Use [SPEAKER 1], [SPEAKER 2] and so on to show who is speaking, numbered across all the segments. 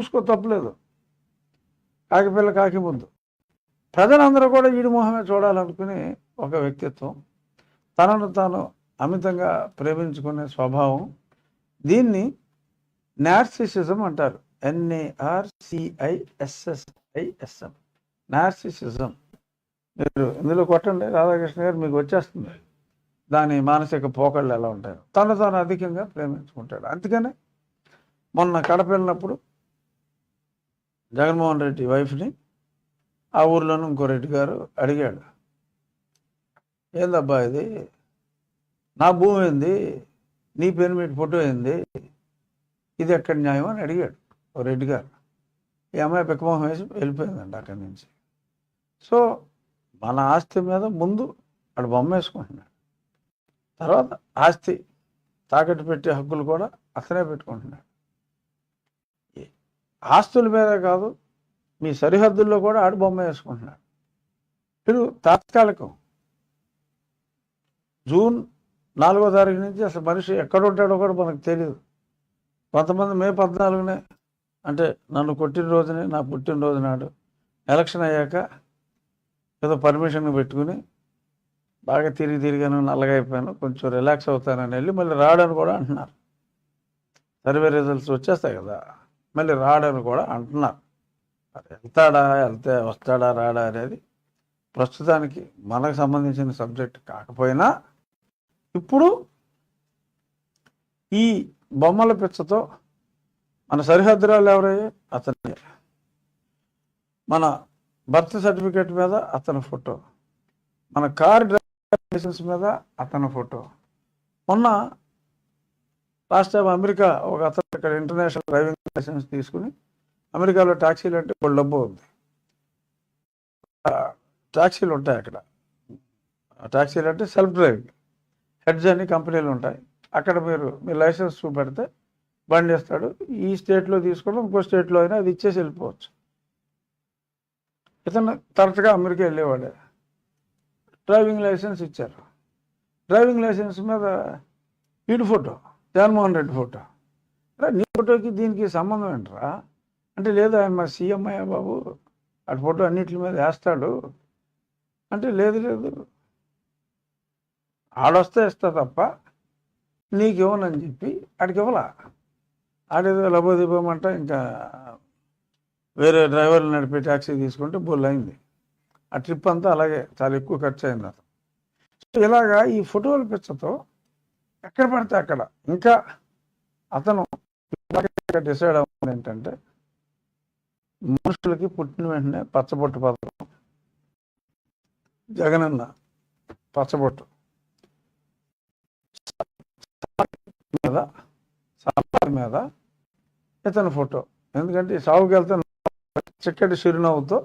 [SPEAKER 1] చూసుకో తప్పలేదు. కాకిపిల్ల కాకి ముందు ప్రజలందరూ కూడా వీడి మొహమే చూడాలనుకుని ఒక వ్యక్తిత్వం తనను తాను అమితంగా ప్రేమించుకునే స్వభావం దీన్ని నార్సిసిజం అంటారు. NARCISSISM narcissism. మీరు ఇందులో కొట్టండి రాధాకృష్ణ గారు మీకు వచ్చేస్తుంది. దాని మానసిక పోకళ్ళు ఎలా ఉంటాయో. తను తాను అధికంగా ప్రేమించుకుంటాడు. అందుకనే మొన్న కడప వెళ్ళినప్పుడు జగన్మోహన్ రెడ్డి వైఫ్ని ఆ ఊర్లోనే ఇంకో రెడ్డి గారు అడిగాడు. ఏందబ్బా ఇది? నా భూమి ఏంది? నీ పేరు మీద ఫోటో ఏంది? ఇది ఎక్కడ న్యాయం? అని అడిగాడు ఓ రెడ్డి గారు. ఈ అమ్మాయి పిక్కమోహం వేసి వెళ్ళిపోయిందండి అక్కడి నుంచి. సో మన ఆస్తి మీద ముందు అక్కడ బొమ్మ వేసుకుంటున్నాడు. తర్వాత ఆస్తి తాకట్టు పెట్టే హక్కులు కూడా అతనే పెట్టుకుంటున్నాడు. ఆస్తుల మీద కాదు మీ సరిహద్దుల్లో కూడా ఆడు బొమ్మ వేసుకుంటున్నాడు. మీరు తాత్కాలికం. జూన్ నాలుగో తారీఖు నుంచి అసలు మనిషి ఎక్కడ ఉంటాడో కూడా మనకు తెలియదు కొంతమంది మే పద్నాలుగునే అంటే నన్ను కొట్టిన రోజునే నా పుట్టినరోజు నాడు ఎలక్షన్ అయ్యాక ఏదో పర్మిషన్ పెట్టుకుని బాగా తిరిగి తిరిగాను నల్లగా అయిపోయాను కొంచెం రిలాక్స్ అవుతానని వెళ్ళి మళ్ళీ రావడానికి కూడా అంటున్నారు. సర్వే రిజల్ట్స్ వచ్చేస్తాయి కదా. మళ్ళీ రాడని కూడా అంటున్నారు. వెళ్తాడా వెళ్తే వస్తాడా రాడా అనేది ప్రస్తుతానికి మనకు సంబంధించిన సబ్జెక్ట్ కాకపోయినా ఇప్పుడు ఈ బొమ్మల పిచ్చతో మన సరిహద్దురాలు ఎవరయ్యే? అతని. మన బర్త్ సర్టిఫికేట్ మీద అతని ఫోటో. మన కార్ డ్రైవింగ్ లైసెన్స్ మీద అతని ఫోటో. మొన్న లాస్ట్ టైం అమెరికా ఒక అతను ఇక్కడ ఇంటర్నేషనల్ డ్రైవింగ్ లైసెన్స్ తీసుకుని అమెరికాలో ట్యాక్సీలు అంటే ఒక డబ్బు ఉంది. ట్యాక్సీలు ఉంటాయి అక్కడ. ట్యాక్సీలు అంటే సెల్ఫ్ డ్రైవింగ్. హెడ్జ్ అని కంపెనీలు ఉంటాయి. అక్కడ మీరు మీ లైసెన్స్ చూపెడితే బండి ఇస్తాడు ఈ స్టేట్లో తీసుకుని ఇంకో స్టేట్లో అయినా అది ఇచ్చేసి వెళ్ళిపోవచ్చు. ఇతను తరచుగా అమెరికా వెళ్ళేవాడే. డ్రైవింగ్ లైసెన్స్ ఇచ్చారు. డ్రైవింగ్ లైసెన్స్ మీద వీడి ఫోటో? జగన్మోహన్ రెడ్డి ఫోటో. రా నీ ఫోటోకి దీనికి సంబంధం ఏంట్రా? అంటే లేదు ఆయన మా సీఎం అయ్యా బాబు అటు ఫోటో అన్నిటి మీద వేస్తాడు. అంటే లేదు లేదు. ఆడొస్తే ఇస్తా తప్ప నీకు ఇవ్వనని చెప్పి ఆడికి ఇవ్వలా ఆడేదో లబోదిపోమంట ఇంకా వేరే డ్రైవర్లు నడిపే ట్యాక్సీ తీసుకుంటే బుల్ అయింది. ఆ ట్రిప్ అంతా అలాగే చాలా ఎక్కువ ఖర్చు అయింది అతను. ఇలాగా ఈ ఫోటోల పిచ్చతో ఎక్కడ పడితే అక్కడ. ఇంకా అతను డిసైడ్ అవ్వడం ఏంటంటే మనుషులకి పుట్టిన వెంటనే పచ్చబొట్టు పథకం జగనన్న పచ్చబొట్టు. మీద సాంబార్ మీద ఇతని ఫోటో. ఎందుకంటే ఈ సాగుకి వెళ్తే చిక్కటి చిరునవ్వుతో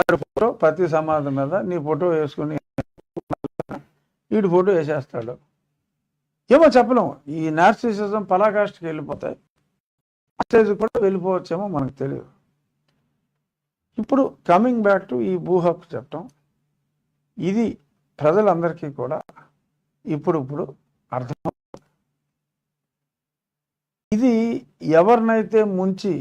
[SPEAKER 1] అటు ఫోటో ప్రతి సమాధి మీద నీ ఫోటో వేసుకుని వీడి ఫోటో వేసేస్తాడు. ఏమో చెప్పలేము ఈ నార్సిసిజం పలాకాష్కి వెళ్ళిపోతాయి. ఆ స్టేజ్ కూడా వెళ్ళిపోవచ్చేమో మనకు తెలియదు ఇప్పుడు కమింగ్ బ్యాక్ టు ఈ భూ హక్కు చట్టం ఇది ప్రజలందరికీ కూడా ఇప్పుడు ఇప్పుడు అర్థం ఇది ఎవరినైతే ముంచి